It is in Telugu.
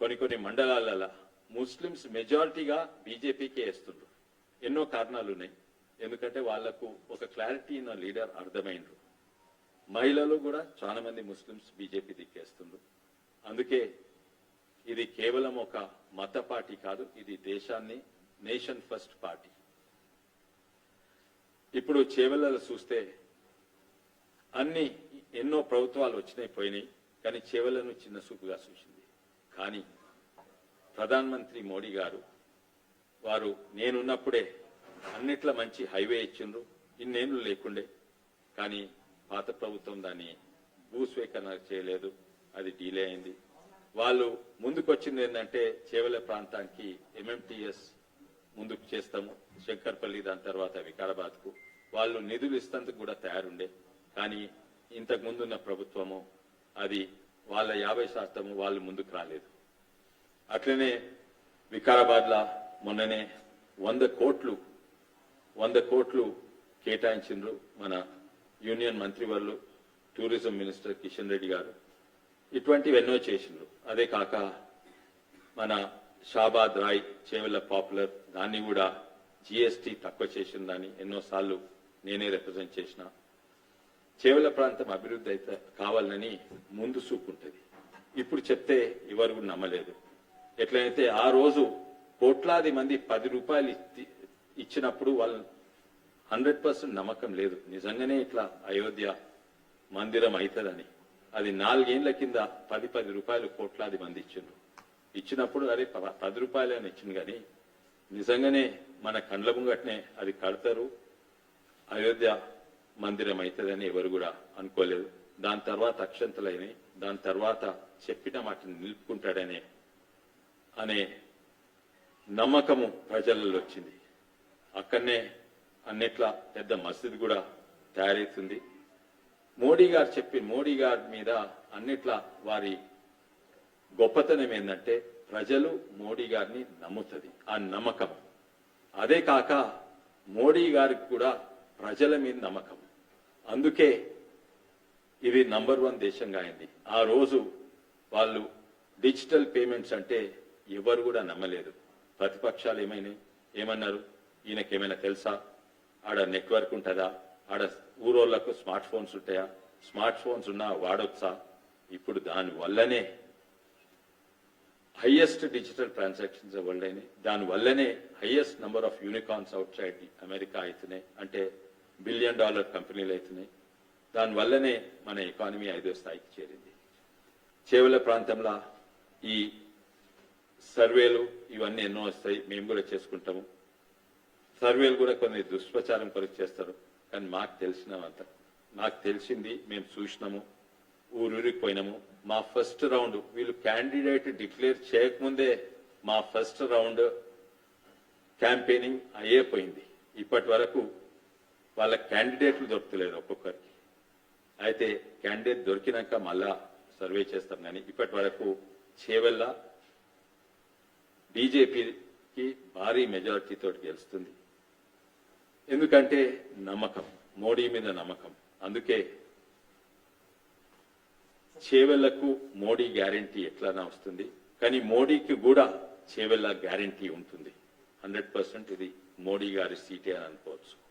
కొన్ని కొన్ని మండలాలలో ముస్లిమ్స్ మెజారిటీగా బీజేపీకే వేస్తుండ్రు. ఎన్నో కారణాలు ఉన్నాయి. ఎందుకంటే వాళ్ళకు ఒక క్లారిటీ ఉన్న లీడర్ అర్థమైండ్రు. మహిళలు కూడా చాలా మంది ముస్లిమ్స్ బీజేపీ దిక్కేస్తుండ్రు. అందుకే ఇది కేవలం ఒక మత పార్టీ కాదు ఇది దేశాన్ని నేషన్ ఫస్ట్ పార్టీ. ఇప్పుడు చేవెళ్ళలు చూస్తే అన్ని ఎన్నో ప్రభుత్వాలు వచ్చినాయి పోయినాయి కానీ చేవెళ్ళను చిన్న సూపుగా చూసింది. కానీ ప్రధానమంత్రి మోడీ గారు వారు నేనున్నప్పుడే అన్నిట్ల మంచి హైవే ఇచ్చిండ్రు ఇన్నేళ్ళు లేకుండే. కానీ పాత ప్రభుత్వం దాన్ని భూస్వీకరణ చేయలేదు అది డీలే అయింది. వాళ్ళు ముందుకొచ్చింది ఏంటంటే చేవల ప్రాంతానికి ఎంఎంటీఎస్ ముందుకు చేస్తాము శంకర్పల్లి దాని తర్వాత వికారాబాద్కు. వాళ్ళు నిధులు ఇస్తందుకు కూడా తయారుండే. కానీ ఇంతకు ముందున్న ప్రభుత్వము అది వాళ్ళ యాభై శాతము వాళ్ళు ముందుకు రాలేదు. అట్లనే వికారాబాద్లో మొన్ననే వంద కోట్లు వంద కోట్లు కేటాయించిండ్రు మన యూనియన్ మంత్రివర్లు టూరిజం మినిస్టర్ కిషన్ రెడ్డి గారు. ఇటువంటివెన్నో చేసిండ్రు. అదే కాక మన షాబాద్ రాయ్ చేవెళ్ళ పాపులర్ దాన్ని కూడా జిఎస్టి తక్కువ చేసిన దాన్ని ఎన్నోసార్లు నేనే రిప్రజెంట్ చేసిన. చేవల ప్రాంతం అభివృద్ధి అయితే కావాలని ముందు చూపుంటది ఇప్పుడు చెప్తే ఎవరు కూడా నమ్మలేదు. ఎట్లయితే ఆ రోజు కోట్లాది మంది పది రూపాయలు ఇచ్చినప్పుడు వాళ్ళు హండ్రెడ్ పర్సెంట్ నమ్మకం లేదు. నిజంగానే ఇట్లా అయోధ్య మందిరం అవుతుందని అది నాలుగేళ్ళ కింద పది పది రూపాయలు కోట్లాది మంది ఇచ్చిండ్రు. ఇచ్చినప్పుడు అరే ప- పది రూపాయలు అని ఇచ్చింది కానీ నిజంగానే మన కండ్ల ముంగట్నే అది కడతారు. అయోధ్య మందిరం అవుతుందని ఎవరు కూడా అనుకోలేదు. దాని తర్వాత అక్షంతలైనవి దాని తర్వాత చెప్పిన మాటను నిలుపుకుంటాడనే అనే నమ్మకము ప్రజలలో వచ్చింది. అక్కడనే అన్నిట్లా పెద్ద మసీద్ కూడా తయారవుతుంది మోడీ గారు చెప్పి మోడీ గారి మీద అన్నిట్లా వారి గొప్పతనం ఏంటంటే ప్రజలు మోడీ గారిని నమ్ముతుంది. ఆ నమ్మకం. అదే కాక మోడీ గారికి కూడా ప్రజల మీద నమ్మకం. అందుకే ఇది నంబర్ వన్ దేశంగా అయింది. ఆ రోజు వాళ్ళు డిజిటల్ పేమెంట్స్ అంటే ఎవరు కూడా నమ్మలేదు. ప్రతిపక్షాలు ఏమైనాయి? ఏమన్నారు? ఈయనకేమైనా తెలుసా? ఆడ నెట్వర్క్ ఉంటుందా? ఆడ ఊరోళ్ళకు స్మార్ట్ ఫోన్స్ ఉంటాయా? స్మార్ట్ ఫోన్స్ ఉన్నా వాడొచ్చా? ఇప్పుడు దాని వల్లనే హైయెస్ట్ డిజిటల్ ట్రాన్సాక్షన్స్ వరల్డ్ అయినాయి దాని వల్లనే highest number of unicorns outside America అవుతున్నాయి అంటే బిలియన్ డాలర్ కంపెనీలు అవుతున్నాయి. దాని వల్లనే మన ఎకానమీ ఐదో స్థాయికి చేరింది. చేవల ప్రాంతంలో ఈ సర్వేలు ఇవన్నీ ఎన్నో వస్తాయి. మేము కూడా చేసుకుంటాము. సర్వేలు కూడా కొన్ని దుష్ప్రచారం కొరకు చేస్తారు. కానీ మాకు తెలిసినవంత మాకు తెలిసింది మేము చూసినాము ఊరూరికి పోయినాము. మా ఫస్ట్ రౌండ్ వీళ్ళు క్యాండిడేట్ డిక్లేర్ చేయకముందే మా ఫస్ట్ రౌండ్ క్యాంపెయినింగ్ అయ్యే పోయింది. ఇప్పటి వరకు వాళ్ళ క్యాండిడేట్లు దొరకలేదు ఒక్కొక్కరికి. అయితే క్యాండిడేట్ దొరికినాక మళ్ళా సర్వే చేస్తాం కానీ ఇప్పటి వరకు చేవెళ్ళ బీజేపీకి భారీ మెజారిటీతో గెలుస్తుంది. ఎందుకంటే నమ్మకం మోడీ మీద నమ్మకం. అందుకే చేవెళ్ళకు మోడీ గ్యారంటీ ఎట్లానా వస్తుంది. కానీ మోడీకి కూడా చేవెళ్ళ గ్యారంటీ ఉంటుంది. హండ్రెడ్ పర్సెంట్ ఇది మోడీ గారి సీటే అని అనుకోవచ్చు.